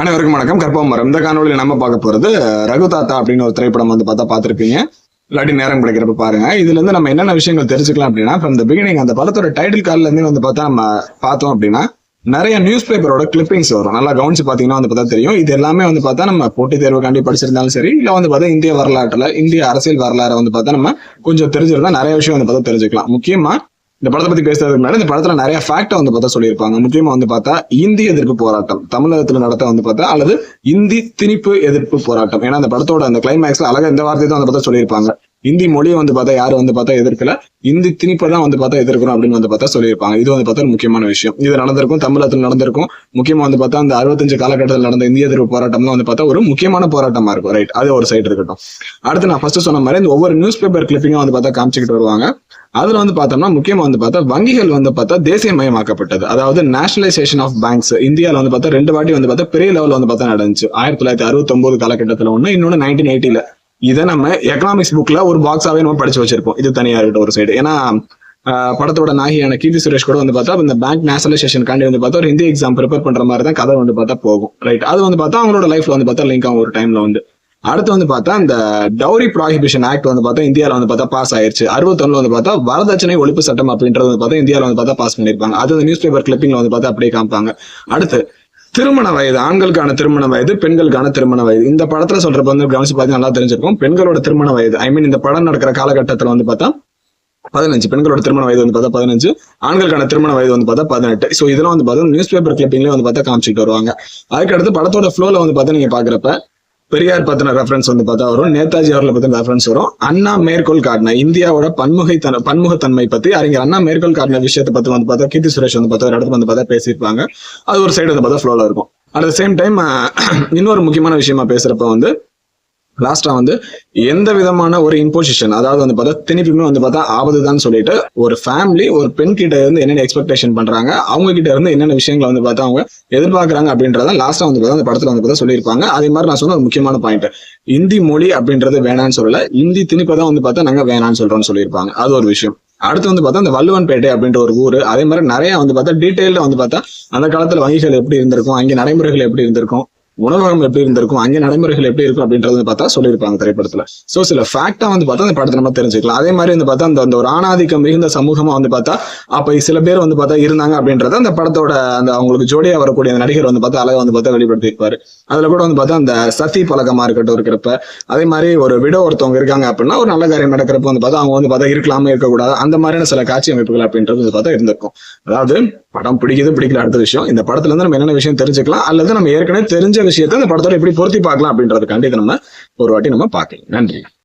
அனைவருக்கும் வணக்கம். கற்பம் மரம் இந்த காணொலியில் நம்ம பார்க்க போறது ரகு தாத்தா அப்படின்னு ஒரு திரைப்படம் வந்து பார்த்தா பார்த்துருப்பீங்க. இல்லாட்டி நேரம் கிடைக்கிறப்ப பாருங்க. இதுல இருந்து நம்ம என்னென்ன விஷயங்கள் தெரிஞ்சுக்கலாம் அப்படின்னா ஃப்ரம் த பிகினிங் அந்த படத்தோட டைட்டில் கார்ல இருந்து வந்து பார்த்தா நம்ம பார்த்தோம் அப்படின்னா நிறைய நியூஸ் பேப்பரோட கிளிப்பிங்ஸ் வரும். நல்லா கவனிச்சு பாத்தீங்கன்னா வந்து பார்த்தா தெரியும். இது எல்லாமே வந்து பார்த்தா நம்ம போட்டித் தேர்வுக்காண்டி படிச்சிருந்தாலும் சரி இல்ல வந்து பார்த்தா இந்திய வரலாற்றுல இந்திய அரசியல் வரலாறு வந்து பார்த்தா நம்ம கொஞ்சம் தெரிஞ்சிருந்தா நிறைய விஷயம் வந்து பார்த்தா தெரிஞ்சுக்கலாம். முக்கியமா இந்த படத்தை பத்தி பேசுறதுக்கு முன்னாடி இந்த படத்துல நிறைய ஃபேக்ட வந்து பார்த்தா சொல்லியிருப்பாங்க. முக்கியமா வந்து பார்த்தா இந்தி எதிர்ப்பு போராட்டம். தமிழகத்துல நடத்த வந்து பார்த்தா அல்லது இந்தி திணிப்பு எதிர்ப்பு போராட்டம். ஏன்னா அந்த படத்தோட அந்த கிளைமேக்ஸ்ல அழகா இந்த வார்த்தை தான் வந்து பார்த்தா சொல்லியிருப்பாங்க. இந்தி மொழியை வந்து பார்த்தா யாரும் வந்து பார்த்தா எதிர்க்கல இந்தி திணிப்பை தான் வந்து பார்த்தா எதிர்க்கணும் அப்படின்னு வந்து பார்த்தா சொல்லியிருப்பாங்க இது வந்து பார்த்தா ஒரு முக்கியமான விஷயம் இது நடந்திருக்கும் தமிழகத்தில் நடந்திருக்கும் முக்கியமாக வந்து பார்த்தா அந்த அறுபத்தஞ்சு காலகட்டத்தில் நடந்த இந்திய எதிர்ப்பு போராட்டம் வந்து பார்த்தா ஒரு முக்கியமான போராட்டமா இருக்கும் ரைட் அது ஒரு சைடு இருக்கட்டும் அடுத்து நான் ஃபர்ஸ்ட் சொன்ன மாதிரி இந்த ஒவ்வொரு நியூஸ் பேப்பர் கிளிப்பிங்கும் வந்து பார்த்தா காமிச்சிக்கிட்டு வருவாங்க அதுல வந்து பார்த்தோம்னா முக்கியமா வந்து பார்த்தா வங்கிகள் வந்து பார்த்தா தேசியமயமாக்கப்பட்டது அதாவது நேஷனலைசேஷன் ஆஃப் பேங்க்ஸ் இந்தியாவில் வந்து பார்த்தா ரெண்டு வாட்டி வந்து பார்த்தா பெரிய லெவலில் வந்து பார்த்தா நடந்துச்சு ஆயிரத்தி தொள்ளாயிரத்தி அறுபத்தி ஒன்பது காலகட்டத்தில் ஒன்று இன்னொன்று நைன்டீன் எயிட்டில இதை நம்ம எக்கனாமிக்ஸ் புக்ல ஒரு பாக்ஸாவே நம்ம படிச்சு வச்சிருப்போம். இது தனியா இருக்கட்டும் ஒரு சைடு ஏன்னா படத்தோட நாகியான கீர்த்தி சுரேஷ் கூட வந்து பார்த்தா இந்த பேங்க் நேஷனலைசேஷன் காண்டி வந்து பார்த்தா ஒரு ஹிந்தி எக்ஸாம் ப்ரிப்பேர் பண்ற மாதிரி தான் கதை வந்து பார்த்தா போகும். ரைட் அது வந்து பார்த்தா அவங்களோட லைஃப்ல வந்து பார்த்தா லிங்க் ஆகும் ஒரு டைம்ல வந்து. அடுத்து வந்து பார்த்தா இந்த டவுரி ப்ராஹிபிஷன் ஆக்ட் வந்து பார்த்தா இந்தியாவில் வந்து பார்த்தா பாஸ் ஆயிருச்சு. அறுபத்தொன்னு வந்து பார்த்தா வரதட்சணை ஒழிப்பு சட்டம் அப்படின்றது வந்து பார்த்தா இந்தியாவில் வந்து பார்த்தா பாஸ் பண்ணியிருப்பாங்க. அது நியூஸ் பேப்பர் கிளிப்பிங்ல வந்து பார்த்தா அப்படியே காமிப்பாங்க. அடுத்து திருமண வயது ஆண்களுக்கான திருமண வயது பெண்களுக்கான திருமண வயது. இந்த படத்துல சொல்றப்ப வந்து கவனிச்சு பார்த்தீங்கன்னா நல்லா தெரிஞ்சிருக்கும். பெண்களோட திருமண வயது ஐ மீன் இந்த படம் நடக்கிற காலகட்டத்தில் வந்து பார்த்தா பதினஞ்சு. பெண்களோட திருமண வயது வந்து பார்த்தா பதினஞ்சு. ஆண்களுக்கான திருமண வயது வந்து பார்த்தா பதினெட்டு. ஸோ இதெல்லாம் வந்து பார்த்தா நியூஸ் பேப்பர் கிளிப்பிங்லேயே வந்து பார்த்தா காமிச்சிட்டு வருவாங்க. அதுக்கடுத்து படத்தோட ஃப்ளோல வந்து பார்த்தா நீங்க பாக்குறப்ப பெரியார் பத்தின ரெஃபரன்ஸ் வந்து பார்த்தா வரும். நேதாஜி அவர்களை பத்தின ரெஃபரன்ஸ் வரும். அண்ணா மேற்கோள் காட்டின இந்தியாவோட பன்முகை தன பன்முகத்தன்மை பத்தி அறிஞர் அண்ணா மேற்கோள் காட்டின விஷயத்தை பத்தி வந்து பார்த்தா கீர்த்தி சுரேஷ் வந்து பார்த்தா ஒரு இடத்துல வந்து பார்த்தா பேசியிருப்பாங்க. அது ஒரு சைடு வந்து பார்த்தா ஃப்ளோல இருக்கும். அட் த சேம் டைம் இன்னொரு முக்கியமான விஷயமா பேசுறப்ப வந்து லாஸ்டா வந்து எந்த விதமான ஒரு இம்போசிஷன் அதாவது வந்து பார்த்தா திணிப்புமே வந்து பார்த்தா ஆபத்துதான்னு சொல்லிட்டு ஒரு ஃபேமிலி ஒரு பெண் கிட்ட இருந்து என்னென்ன எக்ஸ்பெக்டேஷன் பண்றாங்க அவங்க கிட்ட இருந்து என்னென்ன விஷயங்களை வந்து பார்த்தா அவங்க எதிர்பார்க்கறாங்க அப்படின்றத லாஸ்டா வந்து பார்த்தா அந்த படத்துல வந்து பார்த்தா சொல்லியிருப்பாங்க. அதே மாதிரி நான் சொன்ன ஒரு முக்கியமான பாயிண்ட் இந்தி மொழி அப்படின்றது வேணான்னு சொல்லல. இந்தி திணிப்பை தான் வந்து பார்த்தா நாங்க வேணான்னு சொல்றோம்னு சொல்லியிருப்பாங்க. அது ஒரு விஷயம். அடுத்து வந்து பார்த்தா அந்த வள்ளுவன்பேட்டை அப்படின்ற ஒரு ஊர் அதே மாதிரி நிறைய வந்து பார்த்தா டீட்டெயில வந்து பார்த்தா அந்த காலத்துல வங்கிகள் எப்படி இருந்திருக்கும் அங்கே நடைமுறைகள் எப்படி இருந்திருக்கும் உணவகம் எப்படி இருந்திருக்கும் அங்கே நடைமுறைகள் எப்படி இருக்கும் அப்படின்றது வந்து பார்த்தா சொல்லியிருப்பாங்க திரைப்படத்துல ஸோ சில ஃபேக்டா வந்து பார்த்தா அந்த படத்தை நம்ம தெரிஞ்சுக்கலாம் அதே மாதிரி வந்து பார்த்தா அந்த அந்த ஒரு ஆணாதிக்கம் மிகுந்த சமூகமா வந்து பார்த்தா அப்ப சில பேர் வந்து பார்த்தா இருந்தாங்க அப்படின்றத அந்த படத்தோட அந்த அவங்களுக்கு ஜோடியா வரக்கூடிய அந்த நடிகர் வந்து பார்த்தா அழகாக வந்து பார்த்தா வெளிப்படுத்தியிருப்பாரு அதுல கூட வந்து பார்த்தா அந்த சதி பழக்கமா இருக்கட்டும் இருக்கிறப்ப அதே மாதிரி ஒரு விட ஒருத்தவங்க இருக்காங்க அப்படின்னா ஒரு நல்ல காரியம் நடக்கிறப்ப வந்து பார்த்தா அவங்க வந்து பார்த்தா இருக்கலாமே இருக்கக்கூடாது அந்த மாதிரியான சில காட்சி அமைப்புகள் அப்படின்றது வந்து பார்த்தா இருந்திருக்கும் அதாவது படம் பிடிக்குது பிடிக்கல அடுத்த விஷயம். இந்த படத்துல இருந்து நம்ம என்னென்ன விஷயம் தெரிஞ்சுக்கலாம் அல்லது நம்ம ஏற்கனவே தெரிஞ்ச விஷயத்த இந்த படத்தோட எப்படி பொருத்தி பார்க்கலாம் அப்படின்றதுக்காண்டி இதை நம்ம ஒரு வாட்டி நம்ம பார்க்கலாம். நன்றி.